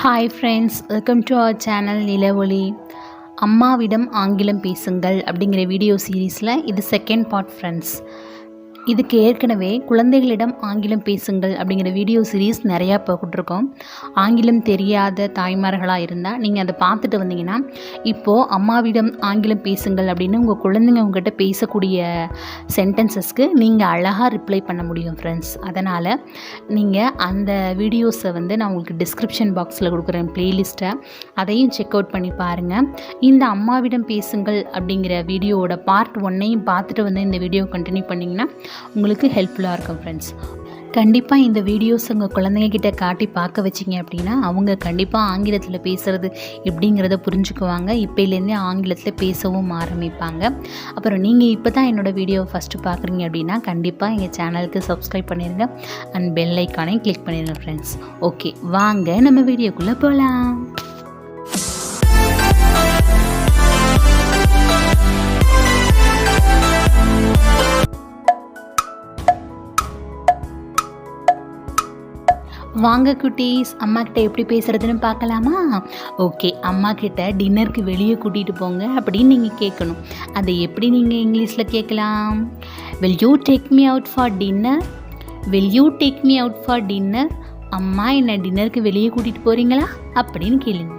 Hi friends welcome to our channel Nilavoli அம்மாவிடம் ஆங்கிலம் பேசுங்கள் அப்படிங்கிற வீடியோ சீரீஸில் இது செகண்ட் பார்ட் ஃப்ரெண்ட்ஸ் இதுக்கு ஏற்கனவே குழந்தைகளிடம் ஆங்கிலம் பேசுங்கள் அப்படிங்கிற வீடியோ சீரீஸ் நிறையா போட்டுருக்கோம். ஆங்கிலம் தெரியாத தாய்மார்களாக இருந்தால் நீங்கள் அதை பார்த்துட்டு வந்தீங்கன்னா இப்போது அம்மாவிடம் ஆங்கிலம் பேசுங்கள் அப்படின்னு உங்கள் குழந்தைங்க உங்ககிட்ட பேசக்கூடிய சென்டென்சஸ்க்கு நீங்கள் அழகாக ரிப்ளை பண்ண முடியும் ஃப்ரெண்ட்ஸ் அதனால் நீங்கள் அந்த வீடியோஸை வந்து நான் உங்களுக்கு டிஸ்கிரிப்ஷன் பாக்ஸில் கொடுக்குறேன் ப்ளேலிஸ்ட்டை அதையும் செக் அவுட் பண்ணி பாருங்கள் இந்த அம்மாவிடம் பேசுங்கள் அப்படிங்கிற வீடியோவோட பார்ட் ஒன்னையும் பார்த்துட்டு வந்து இந்த வீடியோ கண்டினியூ பண்ணிங்கன்னா உங்களுக்கு ஹெல்ப்ஃபுல்லாக இருக்கும் ஃப்ரெண்ட்ஸ் கண்டிப்பாக இந்த வீடியோஸ் உங்கள் குழந்தைங்கக்கிட்ட காட்டி பார்க்க வச்சிங்க அப்படின்னா அவங்க கண்டிப்பாக ஆங்கிலத்தில் பேசுகிறது எப்படிங்கிறத புரிஞ்சுக்குவாங்க. இப்போலேருந்தே ஆங்கிலத்தில் பேசவும் ஆரம்பிப்பாங்க. அப்புறம் நீங்கள் இப்போ தான் என்னோடய வீடியோவை ஃபஸ்ட்டு பார்க்குறீங்க அப்படின்னா கண்டிப்பாக எங்கள் சேனலுக்கு சப்ஸ்கிரைப் பண்ணிடுங்க அண்ட் பெல் ஐக்கானையும் கிளிக் பண்ணிடுங்க ஃப்ரெண்ட்ஸ் ஓகே வாங்க நம்ம வீடியோக்குள்ளே போகலாம் வாங்க குட்டீஸ் அம்மா கிட்ட எப்படி பேசுறதுன்னு பார்க்கலாமா? ஓகே அம்மா கிட்ட டின்னருக்கு வெளியே கூட்டிகிட்டு போங்க அப்படின்னு நீங்கள் கேட்கணும். அதை எப்படி நீங்கள் இங்கிலீஷில் கேட்கலாம்? Will you take me out for dinner will you take me out for dinner அம்மா என்ன டின்னருக்கு வெளியே கூட்டிகிட்டு போகிறீங்களா அப்படின்னு கேளுங்க.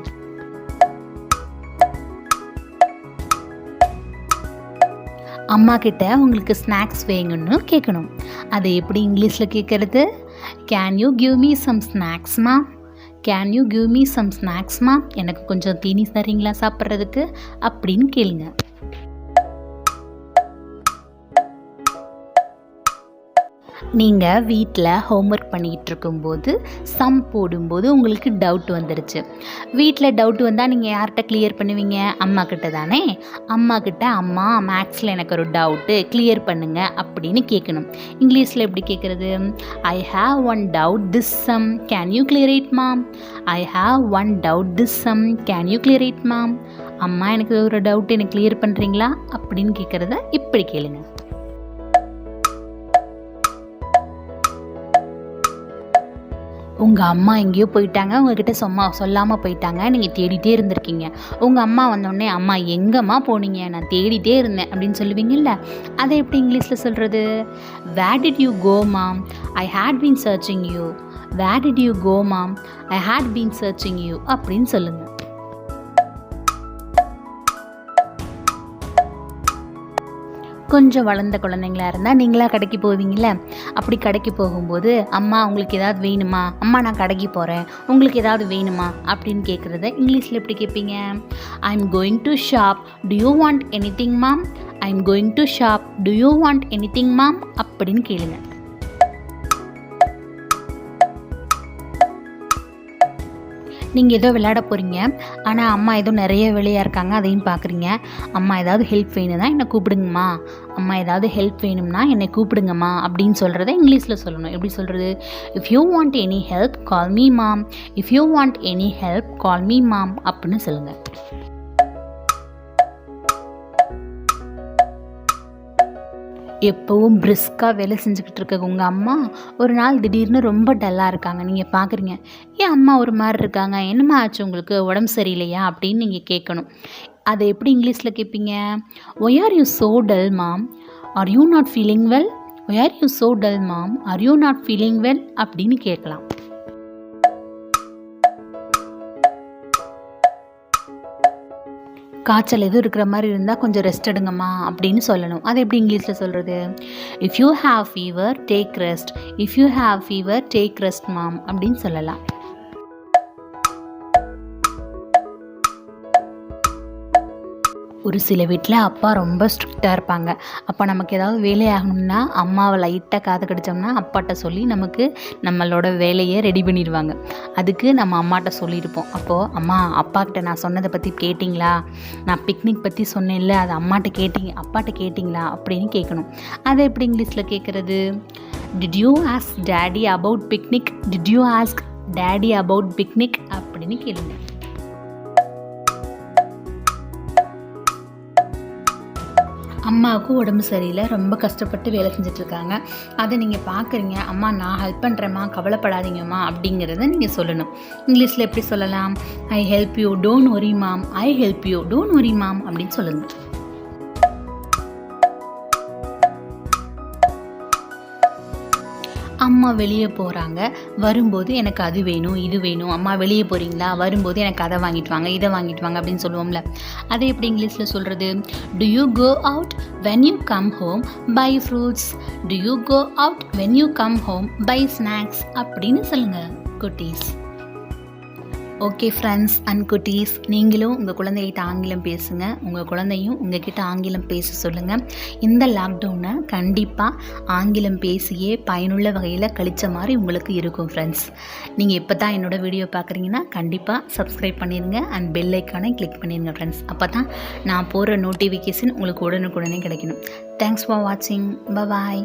அம்மா கிட்ட உங்களுக்கு ஸ்நாக்ஸ் வேணும்னு கேட்கணும். அதை எப்படி இங்கிலீஷில் கேட்குறது? Can you give me some ஸ்நாக்ஸ்மா can you give me some ஸ்நாக்ஸ்மா எனக்கு கொஞ்சம் தீனி தரீங்களா சாப்பிட்றதுக்கு? அப்படின்னு கேளுங்க. நீங்கள் வீட்டில் ஹோம்ஒர்க் பண்ணிக்கிட்டு இருக்கும்போது சம் போடும்போது உங்களுக்கு டவுட் வந்துருச்சு. வீட்டில் டவுட் வந்தால் நீங்கள் யார்கிட்ட கிளியர் பண்ணுவீங்க? அம்மா கிட்ட தானே? அம்மா கிட்ட அம்மா மேக்ஸில் எனக்கு ஒரு டவுட்டு கிளியர் பண்ணுங்க அப்படின்னு கேட்கணும் இங்கிலீஷில் எப்படி கேட்குறது I have one doubt this sum can you clear it mom I have one doubt this sum can you clear it mom அம்மா எனக்கு ஒரு டவுட் எனக்கு கிளியர் பண்ணுறீங்களா அப்படின்னு கேட்குறத இப்படி கேளுங்கள் உங்கள் அம்மா எங்கேயோ போயிட்டாங்க உங்ககிட்ட சொம்மா சொல்லாமல் போயிட்டாங்க நீங்கள் தேடிட்டே இருந்திருக்கீங்க. உங்கள் அம்மா வந்தோடனே அம்மா எங்கம்மா போனீங்க? நான் தேடிட்டே இருந்தேன் அப்படின்னு சொல்லுவீங்கல்ல? அதை எப்படி இங்கிலீஷில் சொல்கிறது where did you go mom I had been searching you where did you go mom I had been searching you அப்படின்னு சொல்லுங்கள் கொஞ்சம் வளர்ந்த குழந்தைங்களா இருந்தால் நீங்களாக கடைக்கு போவீங்கள அப்படி கடைக்கு போகும்போது அம்மா உங்களுக்கு ஏதாவது வேணுமா? அம்மா நான் கடைக்கு போகிறேன் உங்களுக்கு ஏதாவது வேணுமா? அப்படின்னு கேட்குறத இங்கிலீஷில் எப்படி கேட்பீங்க I am going to shop do you want anything mom I am going to shop do you want anything mom அப்படின்னு கேளுங்க. நீங்கள் ஏதோ விளையாட போகிறீங்க ஆனால் அம்மா ஏதோ நிறைய வேலையாக இருக்காங்க அதையும் பார்க்குறீங்க அம்மா ஏதாவது ஹெல்ப் வேணும்னா என்னை கூப்பிடுங்கம்மா. அம்மா ஏதாவது ஹெல்ப் வேணும்னா என்னை கூப்பிடுங்கம்மா அப்படின்னு சொல்கிறத இங்கிலீஷில் சொல்லணும். எப்படி சொல்கிறது if you want any help call me mom if you want any help call me mom அப்படின்னு சொல்லுங்கள் எப்போவும் பிரிஸ்காக வேலை செஞ்சுக்கிட்டு இருக்க உங்கள் அம்மா ஒரு நாள் திடீர்னு ரொம்ப டல்லாக இருக்காங்க. நீங்கள் பார்க்குறீங்க ஏன் அம்மா ஒரு மாதிரி இருக்காங்க? என்னம்மா ஆச்சு உங்களுக்கு? உடம்பு சரியில்லையா? அப்படின்னு நீங்கள் கேட்கணும். அதை எப்படி இங்கிலீஷில் கேட்பீங்க? Why are you so dull mom are you not feeling well why are you so dull mom are you not feeling well அப்படின்னு கேட்கலாம். காய்ச்சல் எதுவும் இருக்கிற மாதிரி இருந்தால் கொஞ்சம் ரெஸ்ட் எடுங்கம்மா அப்படின்னு சொல்லணும். அது எப்படி இங்கிலீஷில் சொல்கிறது if you have fever take rest if you have fever take rest mom அப்படின்னு சொல்லலாம். ஒரு சில வீட்டில் அப்பா ரொம்ப ஸ்ட்ரிக்டாக இருப்பாங்க. அப்போ நமக்கு ஏதாவது வேலையாகணும்னா அம்மாவை லைட்டாக காது கடிச்சோம்னா அப்பாட்ட சொல்லி நமக்கு நம்மளோட வேலையை ரெடி பண்ணிடுவாங்க. அதுக்கு நம்ம அம்மாட்ட சொல்லியிருப்போம். அப்போது அம்மா அப்பாக்கிட்ட நான் சொன்னதை பற்றி கேட்டிங்களா? நான் பிக்னிக் பற்றி சொன்னேன்ல அது அம்மாட்ட கேட்டிங்க அப்பாட்ட கேட்டிங்களா? அப்படின்னு கேட்கணும். அதை எப்படி இங்கிலீஷில் கேட்குறது? Did you ask daddy about picnic did you ask daddy about picnic அப்படின்னு கேளுங்க. அம்மாவுக்கும் உடம்பு சரியில்லை ரொம்ப கஷ்டப்பட்டு வேலை செஞ்சிட்ருக்காங்க. அதை நீங்கள் பார்க்குறீங்க அம்மா நான் ஹெல்ப் பண்ணுறேம்மா கவலைப்படாதீங்கம்மா அப்படிங்கிறத நீங்கள் சொல்லணும். இங்கிலீஷில் எப்படி சொல்லலாம்? I help you don't worry mom I help you don't worry mom அப்படின்னு சொல்லுங்கள் அம்மா வெளியே போகிறாங்க வரும்போது எனக்கு அது வேணும் இது வேணும். அம்மா வெளியே போகிறீங்களா வரும்போது எனக்கு அதை வாங்கிட்டு வாங்க இதை வாங்கிட்டு வாங்க அப்படின்னு சொல்லுவோம்ல. அதை எப்படி இங்கிலீஷில் சொல்கிறது do you go out when you come home buy fruits do you go out when you come home buy snacks அப்படின்னு சொல்லுங்கள் குட்டீஸ். ஓகே ஃப்ரெண்ட்ஸ் அண்ட் குட்டீஸ் நீங்களும் உங்கள் குழந்தைகிட்ட ஆங்கிலம் பேசுங்க. உங்கள் குழந்தையும் உங்ககிட்ட ஆங்கிலம் பேச சொல்லுங்கள் இந்த லாக்டவுனை கண்டிப்பாக ஆங்கிலம் பேசியே பயனுள்ள வகையில் கழிச்ச மாதிரி உங்களுக்கு இருக்கும் ஃப்ரெண்ட்ஸ் நீங்கள் இப்போ தான் என்னோடய வீடியோ பார்க்குறீங்கன்னா கண்டிப்பாக சப்ஸ்கிரைப் பண்ணிடுங்க அண்ட் பெல் ஐக்கானை கிளிக் பண்ணிடுங்க ஃப்ரெண்ட்ஸ் அப்போ தான் நான் போகிற நோட்டிஃபிகேஷன் உங்களுக்கு உடனுக்குடனே கிடைக்கணும். தேங்க்ஸ் ஃபார் வாட்சிங் பாய்